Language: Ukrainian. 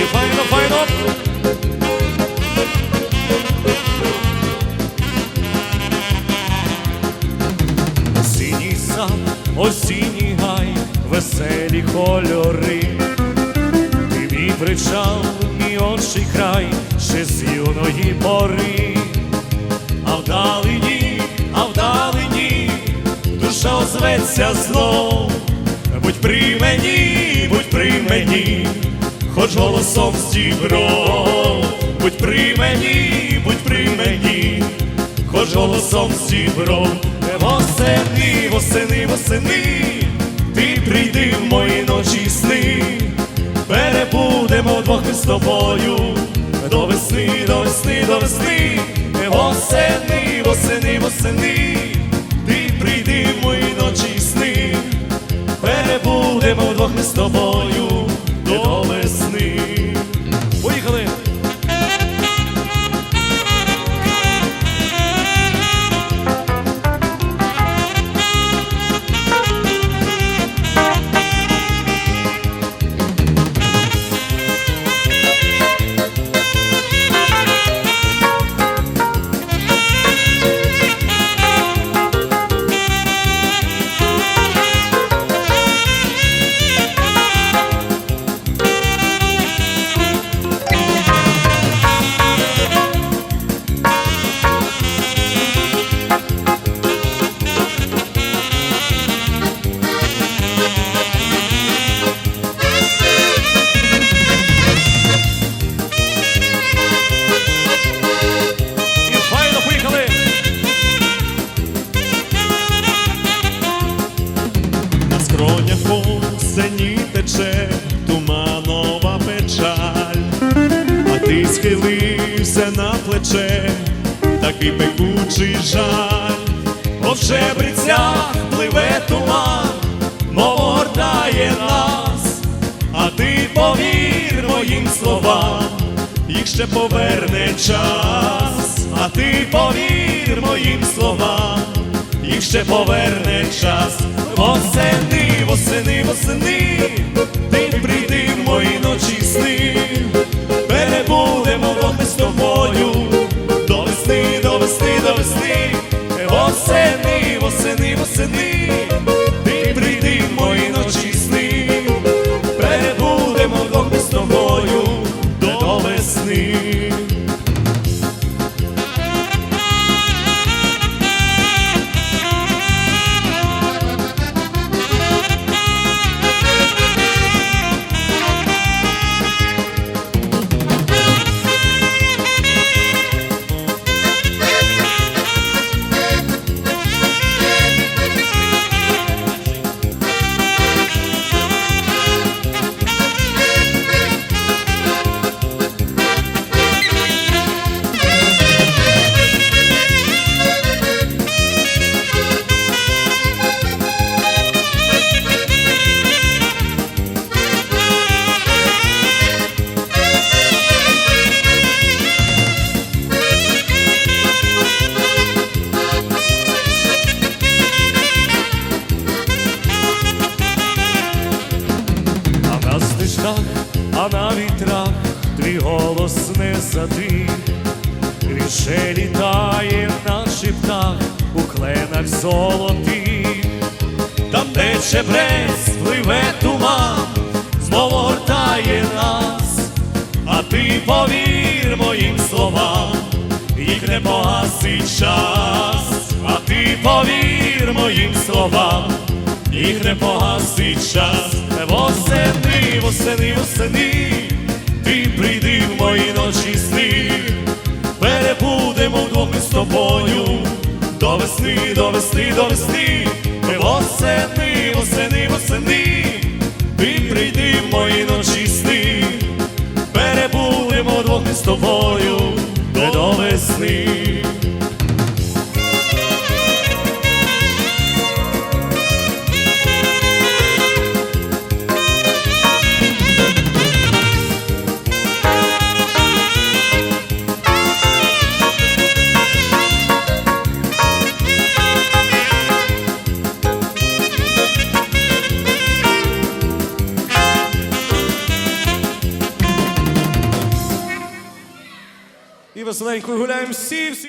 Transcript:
І файно, файно. Синій сад, осінній гай, веселі кольори. Душа озветься знов. Будь при мені, будь при мені, хоч голосом стібро. Будь при мені, будь при мені, хоч голосом стібро. Восени, восени, восени, ти прийди в мої ночі сни, перебудемо двох з тобою, до весни, до весни, до весни, восени, восени, восени, перебудемо схилився на плече, такий пекучий жаль, О, в жебрицях пливе туман, мов гортає нас, а ти повір моїм словам, їх ще поверне час, а ти повір моїм словам, їх ще поверне час. Весни, до весни, на вітрах твій голос не затих, ще літає наче птах у кленах золотих, там де чебрець пливе туман, знову гортає нас, а ти повір моїм словам, їх не погасить час, а ти повір моїм словам, їх не погасить час, восени, восени, восени, ти прийди в мої ночі сни, перебудемо вдвох ми з тобою, до весни, до весни, до весни, восени, восени, восени, ти прийди в мої ночі сни, перебудемо вдвох ми з тобою, веселенько гуляємо всі. всі.